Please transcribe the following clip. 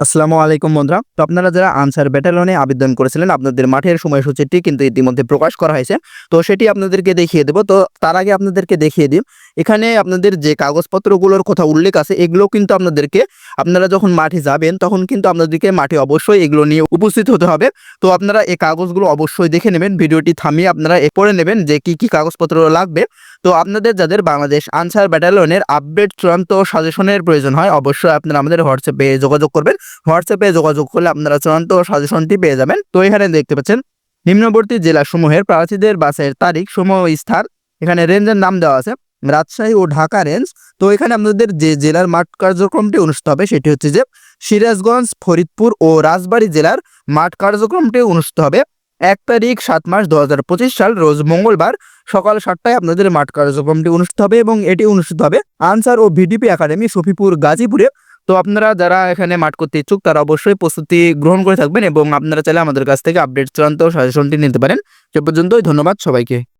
আসসালামু আলাইকুম বন্ধুরা। তো আপনারা যারা আনসার ব্যাটালিয়নে আবেদন করেছিলেন, আপনাদের মাঠের সময়সূচিটি কিন্তু ইতিমধ্যে প্রকাশ করা হয়েছে। তো সেটি আপনাদেরকে দেখিয়ে দেব। তো তার আগে আপনাদেরকে দেখিয়ে দিই। এখানে আপনাদের যে কাগজপত্রগুলোর কথা উল্লেখ আছে, এগুলো কিন্তু আপনাদেরকে, আপনারা যখন মাঠে যাবেন, তখন কিন্তু আপনাদেরকে মাঠে অবশ্যই এগুলো নিয়ে উপস্থিত হতে হবে। তো আপনারা এই কাগজগুলো অবশ্যই দেখে নেবেন। ভিডিওটি থামিয়ে আপনারা এ পড়ে নেবেন যে কি কি কাগজপত্র লাগবে। তো আপনাদের যাদের বাংলাদেশ আনসার ব্যাটালিয়নের আপডেট চূড়ান্ত সাজেশনের প্রয়োজন হয়, অবশ্যই আপনারা আমাদের হোয়াটসঅ্যাপে যোগাযোগ করবেন। হোয়াটসঅ্যাপে যোগাযোগ করলে আপনারা চূড়ান্ত সাজেশনটি পেয়ে যাবেন। তো এখানে দেখতে পাচ্ছেন, নিম্নবর্তী জেলাসমূহের প্রার্থীদের বাসের তারিখ, সময় স্থান, এখানে রেঞ্জের নাম দেওয়া আছে, রাজশাহী ও ঢাকা রেঞ্জ। তো এখানে আপনাদের যে জেলার মাঠ কার্যক্রমটি অনুষ্ঠিত হবে সেটি হচ্ছে যে, সিরাজগঞ্জ, ফরিদপুর ও রাজবাড়ী জেলার মাঠ কার্যক্রমটি অনুষ্ঠিত হবে এক তারিখ, সাত মাস দু হাজার পঁচিশ সাল, রোজ মঙ্গলবার সকাল সাতটায় আপনাদের মাঠ কার্যক্রমটি অনুষ্ঠিত হবে এবং এটি অনুষ্ঠিত হবে আনসার ও ভিডিপি একাডেমি সফিপুর গাজীপুরে। তো আপনারা যারা এখানে মাঠ করতে ইচ্ছুক, তারা অবশ্যই প্রস্তুতি গ্রহণ করে থাকবেন এবং আপনারা চাইলে আমাদের কাছ থেকে আপডেট চূড়ান্ত সাজেশনটি নিতে পারেন। সে পর্যন্তই, ধন্যবাদ সবাইকে।